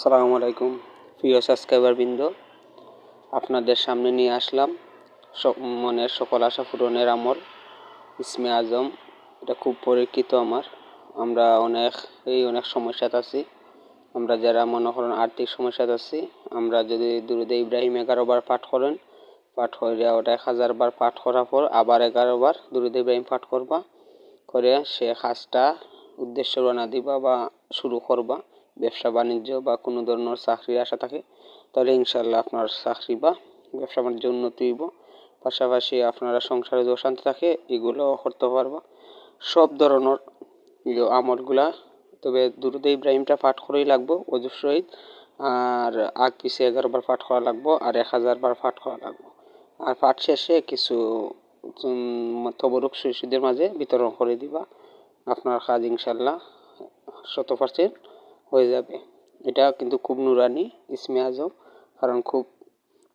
সালামু আলাইকুম। প্রিয় সাবস্ক্রাইবার বৃন্দ আপনাদের সামনে নিয়ে আসলাম মনের সকল আশা পূরণের আমল। ইসমে আজম, এটা খুব পরীক্ষিত আমার। আমরা অনেক, এই অনেক সমস্যাতে আছি। আমরা যারা মনে করেন আর্থিক সমস্যাতে আছি, আমরা যদি দুরুদে ইব্রাহিম এগারো বার পাঠ করেন, পাঠ করে ওটা এক হাজার বার পাঠ করার পর আবার এগারো বার দুরুদে ইব্রাহিম পাঠ করবা। করে সে কাজটা উদ্দেশ্য রানা দিবা বা শুরু করবা। ব্যবসা বাণিজ্য বা কোনো ধরনের চাকরির আশা থাকে, তাহলে ইনশাল্লাহ আপনার চাকরি বা ব্যবসা বাণিজ্য উন্নতি হইব। পাশাপাশি আপনারা সংসারে যদি অশান্তি থাকে, এগুলো করতে পারবা। সব ধরনের আমলগুলা, তবে দুরুদে ইব্রাহিমটা পাঠ করেই লাগবো অজুর সহিত। আর আগ পিছিয়ে এগারো বার পাঠ করা লাগবো, আর এক হাজার বার পাঠ করা লাগবো। আর পাঠ শেষে কিছু তবরুক শিশুদের মাঝে বিতরণ করে দিবা। আপনার কাজ ইনশাল্লাহ শত পার্সেন্ট। হয়ে যাবে। এটা কিন্তু খুব নুরানি, ইসমে আজম, কারণ খুব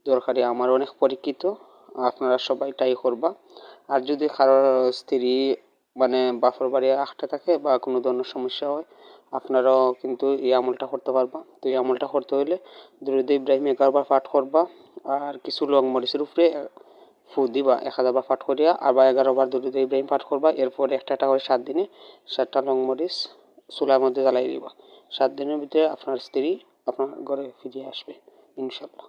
দরকারি। আমার অনেক পরীক্ষিত, আপনারা সবাই ট্রাই করবা। আর যদি কারও স্ত্রী মানে বাপর বাড়ি আটটা থাকে বা কোনো ধরনের সমস্যা হয়, আপনারাও কিন্তু এই আমলটা করতে পারবা। তো এই আমলটা করতে হলে দুরুদ ইব্রাহিম এগারোবার পাঠ করবা, আর কিছু লং মরিচের উপরে ফু দিবা। এক হাজার বার পাঠ করিয়া আবার এগারো বার দুরুদ ইব্রাহিম পাঠ করবা। এরপর একটা একটা করে সাত দিনে সাতটা লং মরিচ চুলার মধ্যে জ্বালাই দিবা। সাত দিনের ভিতরে আপনার স্ত্রী আপনার ঘরে ফিরে আসবে ইনশাল্লাহ